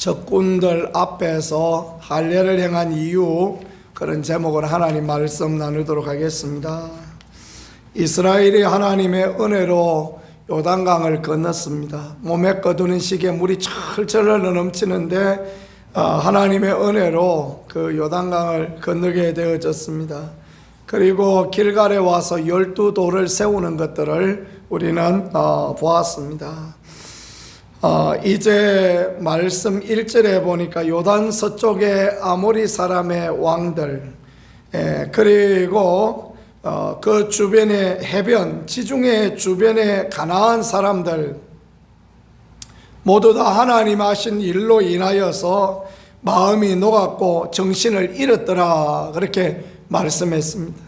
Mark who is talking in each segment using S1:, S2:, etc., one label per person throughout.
S1: 적군들 앞에서 할례를 행한 이유 그런 제목으로 하나님 말씀 나누도록 하겠습니다. 이스라엘이 하나님의 은혜로 요단강을 건넜습니다. 몸에 거두는 시기에 물이 철철 흘러 넘치는데 어, 하나님의 은혜로 그 요단강을 건너게 되어졌습니다. 그리고 길갈에 와서 열두 돌을 세우는 것들을 우리는 어, 보았습니다. 어, 이제 말씀 1절에 보니까 요단 서쪽의 아모리 사람의 왕들 예, 그리고 어, 그 주변의 해변 지중해 주변의 가나안 사람들 모두 다 하나님 하신 일로 인하여서 마음이 녹았고 정신을 잃었더라 그렇게 말씀했습니다.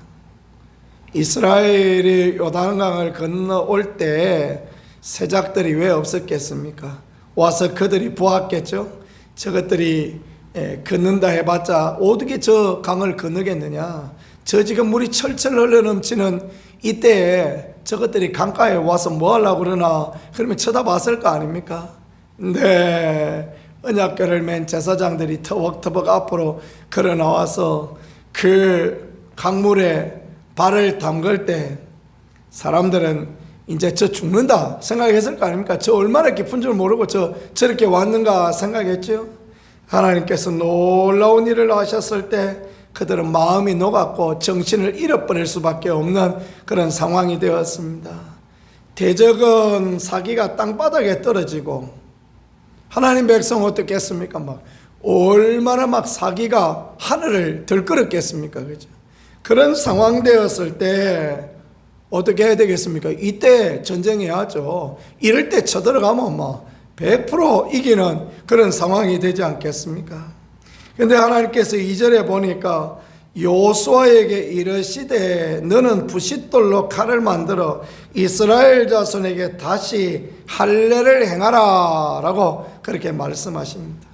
S1: 이스라엘이 요단강을 건너올 때 세작들이 왜 없었겠습니까? 와서 그들이 보았겠죠. 저것들이 예, 건넌다 해봤자 어떻게 저 강을 건너겠느냐? 저 지금 물이 철철 흘러 넘치는 이때에 저것들이 강가에 와서 뭐 하려고 그러나 그러면 쳐다봤을 거 아닙니까? 네. 언약궤를 맨 제사장들이 터벅터벅 앞으로 걸어 나와서 그 강물에 발을 담글 때 사람들은 이제 저 죽는다 생각했을 거 아닙니까? 저 얼마나 깊은 줄 모르고 저 저렇게 왔는가 생각했죠. 하나님께서 놀라운 일을 하셨을 때 그들은 마음이 녹았고 정신을 잃어버릴 수밖에 없는 그런 상황이 되었습니다. 대적은 사기가 땅바닥에 떨어지고 하나님 백성 어떻겠습니까? 막 얼마나 막 사기가 하늘을 들끓었겠습니까? 그죠? 그런 상황 되었을 때 어떻게 해야 되겠습니까? 이때 전쟁해야죠. 이럴 때 쳐들어가면 뭐 100% 이기는 그런 상황이 되지 않겠습니까? 근데 하나님께서 2절에 보니까 요수아에게 이르시되 너는 부싯돌로 칼을 만들어 이스라엘 자손에게 다시 할례를 행하라라고 그렇게 말씀하십니다.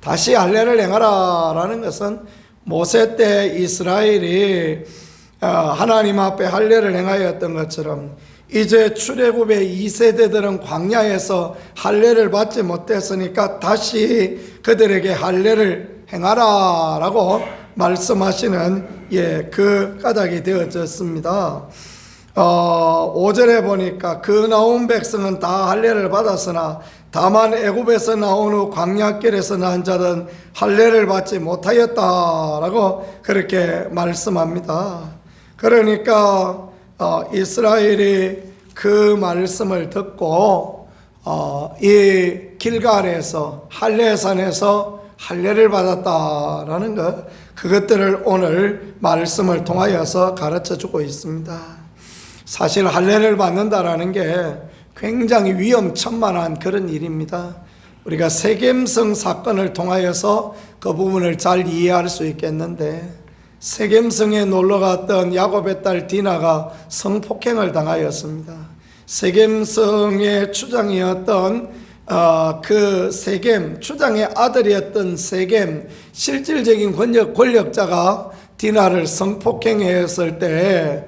S1: 다시 할례를 행하라라는 것은 모세 때 이스라엘이 어, 하나님 앞에 할례를 행하였던 것처럼 이제 출애굽의 2세대들은 광야에서 할례를 받지 못했으니까 다시 그들에게 할례를 행하라라고 말씀하시는 예, 그 까닭이 되어졌습니다. 어, 5절에 보니까 그 나온 백성은 다 할례를 받았으나 다만 애굽에서 나온 후 광야길에서 난 자는 할례를 받지 못하였다라고 그렇게 말씀합니다. 그러니까 어, 이스라엘이 그 말씀을 듣고 어, 이 길갈에서 할례산에서 할례를 받았다라는 것 그것들을 오늘 말씀을 통하여서 가르쳐 주고 있습니다. 사실 할례를 받는다라는 게 굉장히 위험천만한 그런 일입니다. 우리가 세겜성 사건을 통하여서 그 부분을 잘 이해할 수 있겠는데 세겜성에 놀러 갔던 야곱의 딸 디나가 성폭행을 당하였습니다. 세겜성의 추장이었던 어, 그 세겜 추장의 아들이었던 세겜 실질적인 권력 권력자가 디나를 성폭행했을 때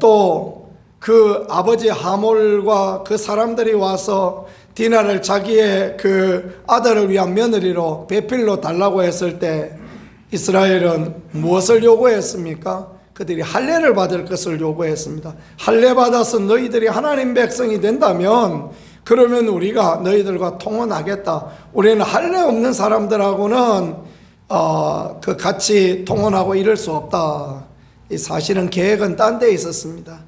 S1: 또 그 아버지 하몰과 그 사람들이 와서 디나를 자기의 그 아들을 위한 며느리로 배필로 달라고 했을 때 이스라엘은 무엇을 요구했습니까? 그들이 할례를 받을 것을 요구했습니다. 할례 받아서 너희들이 하나님 백성이 된다면 그러면 우리가 너희들과 통혼하겠다. 우리는 할례 없는 사람들하고는 어, 그 같이 통혼하고 이럴 수 없다. 이 사실은 계획은 딴 데 있었습니다.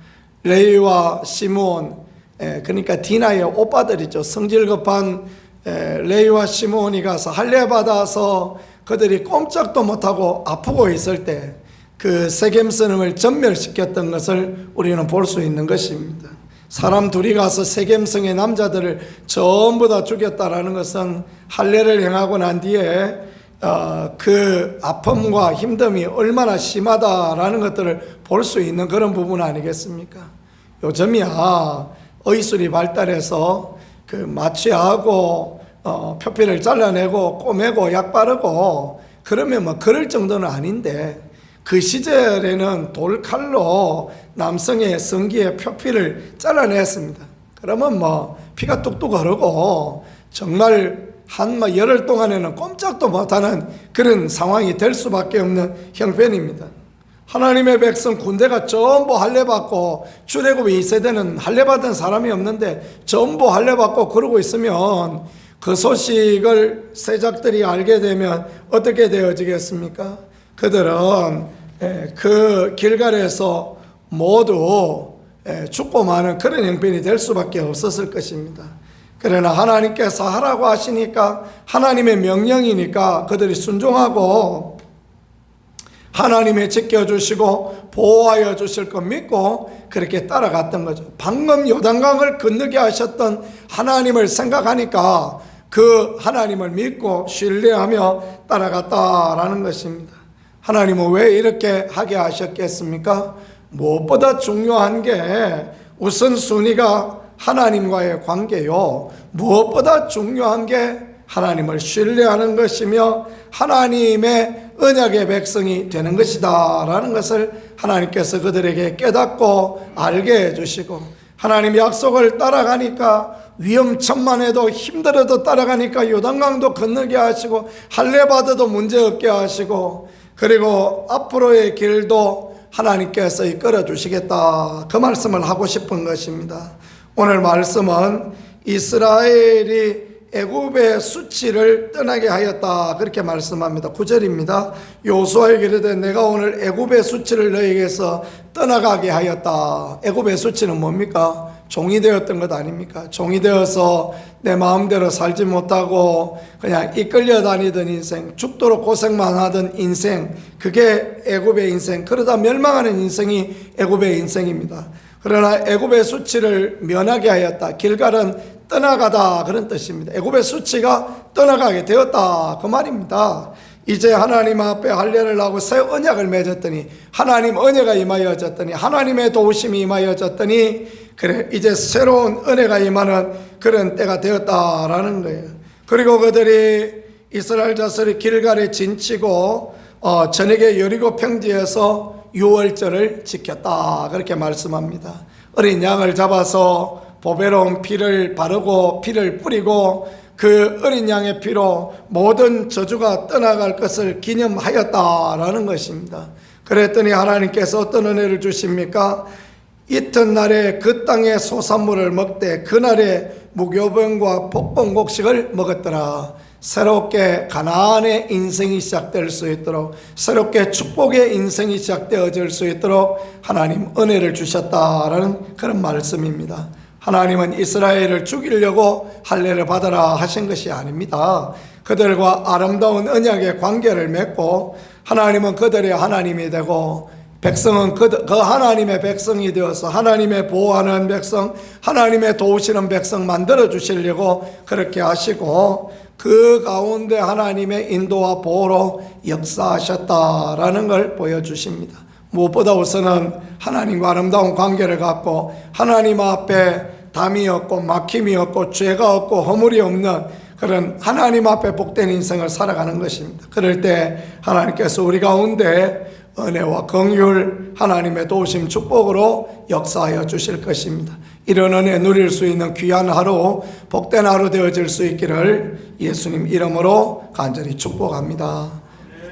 S1: 레이와 시몬, 에, 그러니까 디나의 오빠들이죠. 성질 급한 에, 레이와 시몬이 가서 할례 받아서 그들이 꼼짝도 못하고 아프고 있을 때 그 세겜성을 전멸시켰던 것을 우리는 볼 수 있는 것입니다. 사람 둘이 가서 세겜성의 남자들을 전부 다 죽였다라는 것은 할례를 행하고 난 뒤에 어, 그 아픔과 힘듦이 얼마나 심하다라는 것들을 볼 수 있는 그런 부분 아니겠습니까? 요즘이야 의술이 발달해서 그 마취하고 어, 표피를 잘라내고 꼬매고 약 바르고 그러면 뭐 그럴 정도는 아닌데 그 시절에는 돌칼로 남성의 성기의 표피를 잘라냈습니다. 그러면 뭐 피가 뚝뚝 흐르고 정말 한마 열흘 동안에는 꼼짝도 못하는 그런 상황이 될 수밖에 없는 형편입니다. 하나님의 백성 군대가 전부 할례받고 출애굽이 2세대는 할례받은 사람이 없는데 전부 할례받고 그러고 있으면 그 소식을 세작들이 알게 되면 어떻게 되어지겠습니까? 그들은 예, 그 길갈에서 모두 예, 죽고 마는 그런 형편이 될 수밖에 없었을 것입니다. 그러나 하나님께서 하라고 하시니까 하나님의 명령이니까 그들이 순종하고 하나님이 지켜주시고 보호하여 주실 것 믿고 그렇게 따라갔던 거죠. 방금 요단강을 건너게 하셨던 하나님을 생각하니까 그 하나님을 믿고 신뢰하며 따라갔다라는 것입니다. 하나님은 왜 이렇게 하게 하셨겠습니까? 무엇보다 중요한 게 우선순위가 하나님과의 관계요. 무엇보다 중요한 게 하나님을 신뢰하는 것이며 하나님의 언약의 백성이 되는 것이다라는 것을 하나님께서 그들에게 깨닫고 알게 해주시고 하나님 약속을 따라가니까 위험천만해도 힘들어도 따라가니까 요단강도 건너게 하시고 할례받아도 문제없게 하시고 그리고 앞으로의 길도 하나님께서 이끌어 주시겠다 그 말씀을 하고 싶은 것입니다. 오늘 말씀은 이스라엘이 애굽의 수치를 떠나게 하였다 그렇게 말씀합니다. 9절입니다. 요수아에게 이르되 내가 오늘 애굽의 수치를 너에게서 떠나가게 하였다. 애굽의 수치는 뭡니까? 종이 되었던 것 아닙니까? 종이 되어서 내 마음대로 살지 못하고 그냥 이끌려 다니던 인생, 죽도록 고생만 하던 인생, 그게 애굽의 인생. 그러다 멸망하는 인생이 애굽의 인생입니다. 그러나 애굽의 수치를 면하게 하였다. 길갈은 떠나가다 그런 뜻입니다. 애굽의 수치가 떠나가게 되었다 그 말입니다. 이제 하나님 앞에 할례를 하고 새 언약을 맺었더니 하나님 은혜가 임하여졌더니 하나님의 도우심이 임하여졌더니 그래 이제 새로운 은혜가 임하는 그런 때가 되었다라는 거예요. 그리고 그들이 이스라엘 자손이 길갈에 진치고 어, 저녁에 여리고 평지에서 유월절을 지켰다 그렇게 말씀합니다. 어린 양을 잡아서 보배로운 피를 바르고 피를 뿌리고 그 어린 양의 피로 모든 저주가 떠나갈 것을 기념하였다라는 것입니다. 그랬더니 하나님께서 어떤 은혜를 주십니까? 이튿날에 그 땅의 소산물을 먹되 그날에 무교병과 복봉곡식을 먹었더라. 새롭게 가나안의 인생이 시작될 수 있도록 새롭게 축복의 인생이 시작되어질 수 있도록 하나님 은혜를 주셨다라는 그런 말씀입니다. 하나님은 이스라엘을 죽이려고 할례를 받아라 하신 것이 아닙니다. 그들과 아름다운 언약의 관계를 맺고 하나님은 그들의 하나님이 되고 백성은 그, 그 하나님의 백성이 되어서 하나님의 보호하는 백성, 하나님의 도우시는 백성 만들어 주시려고 그렇게 하시고 그 가운데 하나님의 인도와 보호로 역사하셨다라는 걸 보여주십니다. 무엇보다 우선은 하나님과 아름다운 관계를 갖고 하나님 앞에 담이 없고 막힘이 없고 죄가 없고 허물이 없는 그런 하나님 앞에 복된 인생을 살아가는 것입니다. 그럴 때 하나님께서 우리 가운데 은혜와 긍휼 하나님의 도우심 축복으로 역사하여 주실 것입니다. 이런 은혜 누릴 수 있는 귀한 하루 복된 하루 되어질 수 있기를 예수님 이름으로 간절히 축복합니다.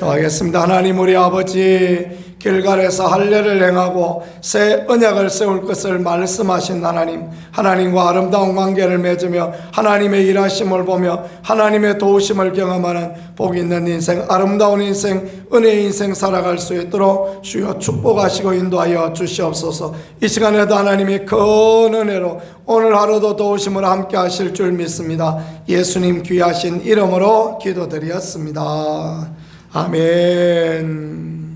S1: 기도하겠습니다. 하나님 우리 아버지 길갈에서 할례를 행하고 새 언약을 세울 것을 말씀하신 하나님 하나님과 아름다운 관계를 맺으며 하나님의 일하심을 보며 하나님의 도우심을 경험하는 복 있는 인생 아름다운 인생 은혜의 인생 살아갈 수 있도록 주여 축복하시고 인도하여 주시옵소서. 이 시간에도 하나님이 큰 은혜로 오늘 하루도 도우심을 함께 하실 줄 믿습니다. 예수님 귀하신 이름으로 기도드렸습니다 아멘